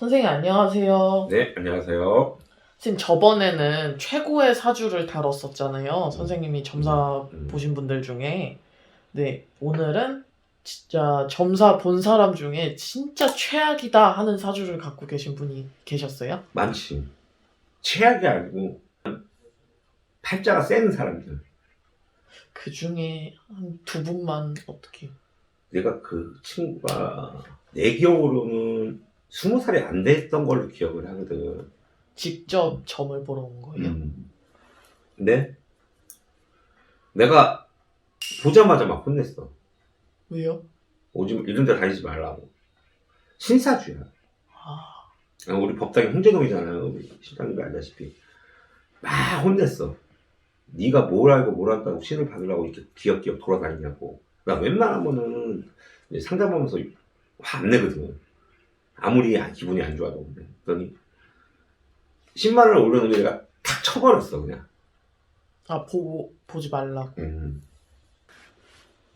선생님 안녕하세요. 네, 안녕하세요. 선생님 저번에는 최고의 사주를 다뤘었잖아요. 선생님이 점사 음. 보신 분들 중에. 네, 오늘은 진짜 점사 본 사람 중에 진짜 최악이다 하는 사주를 갖고 계신 분이 계셨어요? 많지. 최악이 아니고 팔자가 센 사람들. 그 중에 한 두 분만 어떻게? 내가 그 친구가 내 기억으로는 스무 살이 안 됐던 걸로 기억을 하거든. 직접 점을 보러 온 거예요? 음. 근데 내가 보자마자 막 혼냈어. 왜요? 오지 이런 데 다니지 말라고. 신사주야. 아, 우리 법당이 홍제동이잖아요. 우리 실장님도 알다시피 막 혼냈어. 네가 뭘 알고 뭘 안다고 신을 받으려고 이렇게 기억기억 돌아다니냐고. 나 웬만하면은 이제 상담하면서 화 안 내거든. 아무리 안- 기분이 안 좋아도. 그랬더니 10만 원을 올려놓으면 내가 탁 쳐버렸어 그냥. 아 보고 보지 말라고. 음.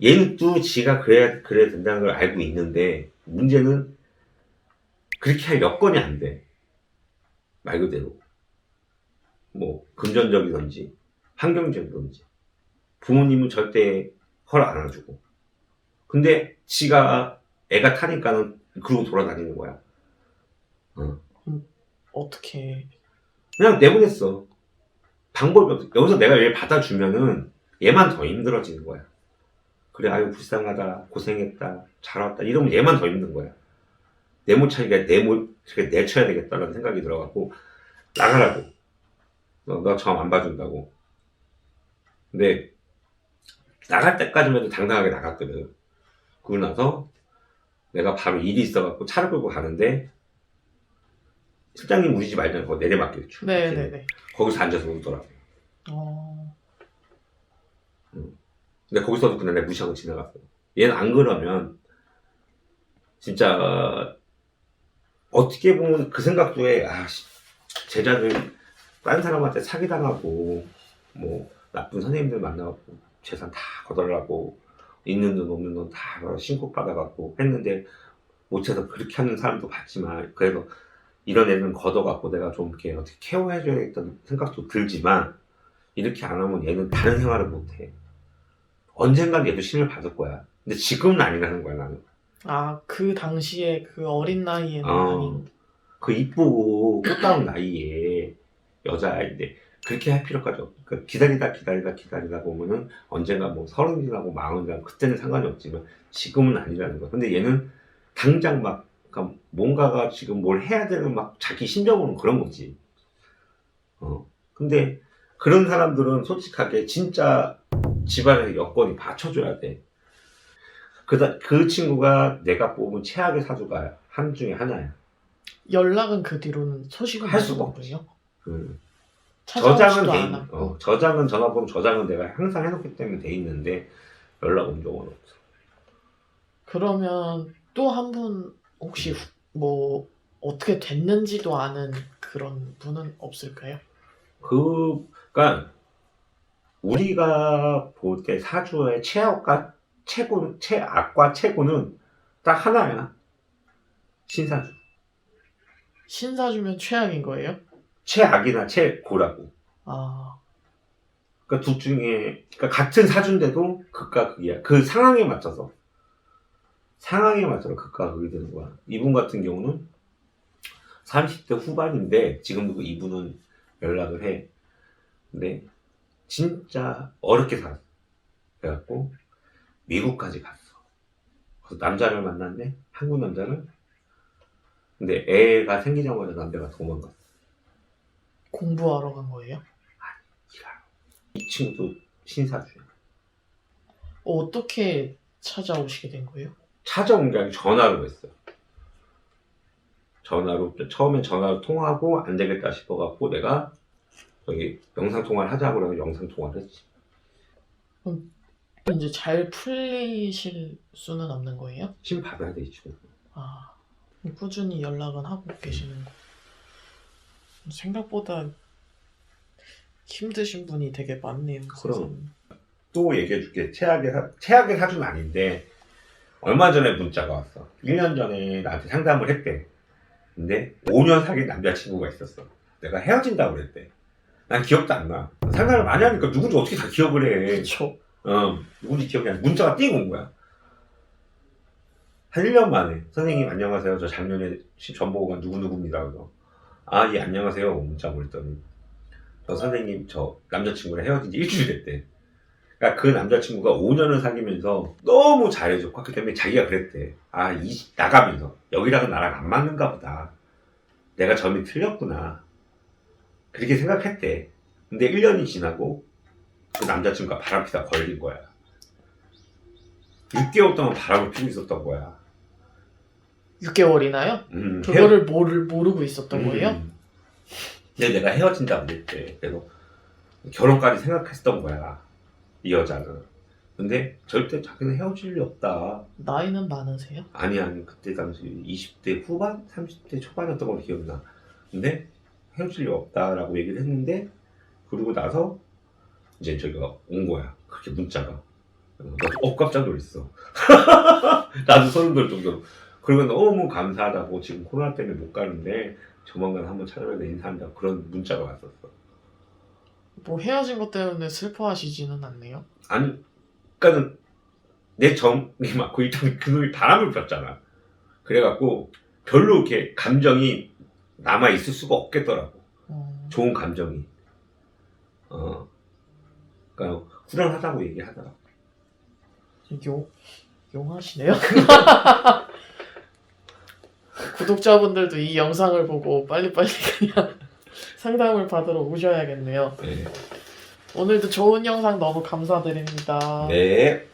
얘는 또 지가 그래야 그래야 된다는 걸 알고 있는데 문제는 그렇게 할 여건이 안 돼. 말 그대로. 뭐 금전적이든지 환경적이든지 부모님은 절대 허락 안 해주고. 근데 지가 애가 타니까는 그러고 돌아다니는 거야. 어떻게? 그냥 내보냈어. 방법이 없어. 여기서 내가 얘 받아주면은 얘만 더 힘들어지는 거야. 그래, 아유, 불쌍하다, 고생했다, 잘 왔다, 이러면 얘만 더 힘든 거야. 내모 차기가 내모, 내쳐야 되겠다라는 생각이 들어갖고, 나가라고. 너, 너점 안 봐준다고. 근데, 나갈 때까지만 해도 당당하게 나갔거든. 그러고 나서, 내가 바로 일이 있어갖고 차를 끌고 가는데, 실장님 우리 집 알잖아. 거기 내리막길 쭉. 네네네. 거기서 앉아서 울더라고. 어, 근데 거기서도 그냥 내가 무시하고 지나갔어. 얘는 안 그러면 진짜 어떻게 보면 그 생각도 해. 아, 씨, 제자들 딴 사람한테 사기당하고 뭐 나쁜 선생님들 만나갖고 재산 다 거덜나고 있는 돈 없는 돈 다 신고 받아갖고 했는데 못해서 그렇게 하는 사람도 봤지만 그래도 이런 애는 걷어갖고 내가 좀 이렇게 어떻게 케어해줘야겠다는 생각도 들지만 이렇게 안 하면 얘는 다른 생활을 못해. 언젠간 얘도 신을 받을 거야. 근데 지금은 아니라는 거야, 나는. 아, 그 당시에 그 어린 나이에는 어. 아닌. 그 이쁘고 꽃다운 나이에 여자인데 그렇게 할 필요까지 없. 그러니까 기다리다 기다리다 기다리다 보면은 언젠가 뭐 서른이 나고 마흔이 나고 그때는 상관이 없지만 지금은 아니라는 거야. 근데 얘는 당장 막 그러니까 뭔가가 지금 뭘 해야 되는 막 자기 심정으로는 그런 거지. 어. 근데 그런 사람들은 솔직하게 진짜 집안의 여건이 받쳐줘야 돼. 그다 그 친구가 내가 뽑은 최악의 사주가 한 중에 하나야. 연락은 그 뒤로는 소식은 할못 수가? 그 찾아오지도 저장은 돼 있. 어, 저장은 전화번호 저장은 내가 항상 해놓기 때문에 돼 있는데 연락 온 적은 없어. 그러면 또 한 분 혹시 후- 뭐 어떻게 됐는지도 아는 그런 분은 없을까요? 그, 그니까, 우리가 볼 때 사주의 최악과, 최고, 최악과 최고는 딱 하나야. 신사주. 신사주면 최악인 거예요? 최악이나 최고라고. 아, 그니까 둘 중에, 그니까 같은 사주인데도 극과 극이야. 그 상황에 맞춰서. 상황에 맞춰서 극과 극이 되는 거야. 이분 같은 경우는 30대 후반인데, 지금도 그 이분은 연락을 해. 근데, 진짜 어렵게 살았어. 그래갖고, 미국까지 갔어. 그래서 남자를 만났네? 한국 남자를? 근데 애가 생기자마자 남자가 도망갔어. 공부하러 간 거예요? 이 친구도 신사주야. 어떻게 찾아오시게 된 거예요? 찾아온 게 아니고 전화로 했어요. 전화로 처음엔 전화로 통화하고 안 되겠다 싶어갖고 내가 여기 영상 통화를 하자고 그래서 영상 통화를 했지. 이제 잘 풀리실 수는 없는 거예요? 신 받아야 돼, 이 친구. 아, 꾸준히 연락은 하고 계시는 거. 생각보다 힘드신 분이 되게 많네요. 그럼. 또 얘기해줄게. 최악의, 사, 최악의 사주는 아닌데 얼마 전에 문자가 왔어. 1년 전에 나한테 상담을 했대. 근데 5년 사귄 남자친구가 있었어. 내가 헤어진다고 그랬대. 난 기억도 안 나. 상담을 많이 하니까 누군지 어떻게 다 기억을 해. 그렇죠. 어, 누군지 기억이 안 나. 문자가 띵 온 거야. 한 1년 만에 선생님 안녕하세요. 저 작년에 전보고가 누구누구입니다. 그래서 아, 예, 안녕하세요. 문자 보냈더니 저 선생님 저 남자친구랑 헤어진 지 일주일 됐대. 그러니까 그 남자친구가 5년을 사귀면서 너무 잘해줬고 그렇기 때문에 자기가 그랬대. 아, 이 나가면서 여기랑은 나랑 안 맞는가 보다. 내가 점이 틀렸구나. 그렇게 생각했대. 근데 1년이 지나고 그 남자친구가 바람 피다 걸린 거야. 6개월 동안 바람을 피고 있었던 거야. 6개월이나요? 음, 그거를 모르, 모르고 있었던 헤어- 거예요? 음. 근데 내가 헤어진다고 그랬대. 그래서 결혼까지 생각했었던 거야. 이 여자는. 근데 절대 자기는 헤어질 리 없다. 나이는 많으세요? 아니 아니 그때 당시 20대 후반, 30대 초반이었던 걸로 기억나. 근데 헤어질 리 없다라고 얘기를 했는데 그러고 나서 이제 저기가 온 거야. 그렇게 문자가. 나도 어 깜짝 놀랐어. 나도 소름 돋을 정도로. 그리고 너무 감사하다고 지금 코로나 때문에 못 가는데 조만간 한번 찾아뵈서 인사한다 그런 문자가 왔었어. 뭐 헤어진 것 때문에 슬퍼하시지는 않네요. 아니, 그니까는 내 정이 맞고 일단 그 놈이 바람을 폈잖아. 그래갖고 별로 이렇게 감정이 남아 있을 수가 없겠더라고. 어, 좋은 감정이. 어. 그니까 후련하다고 얘기하더라. 용, 용하시네요. 구독자분들도 이 영상을 보고 빨리빨리 그냥 상담을 받으러 오셔야겠네요. 네. 오늘도 좋은 영상 너무 감사드립니다. 네.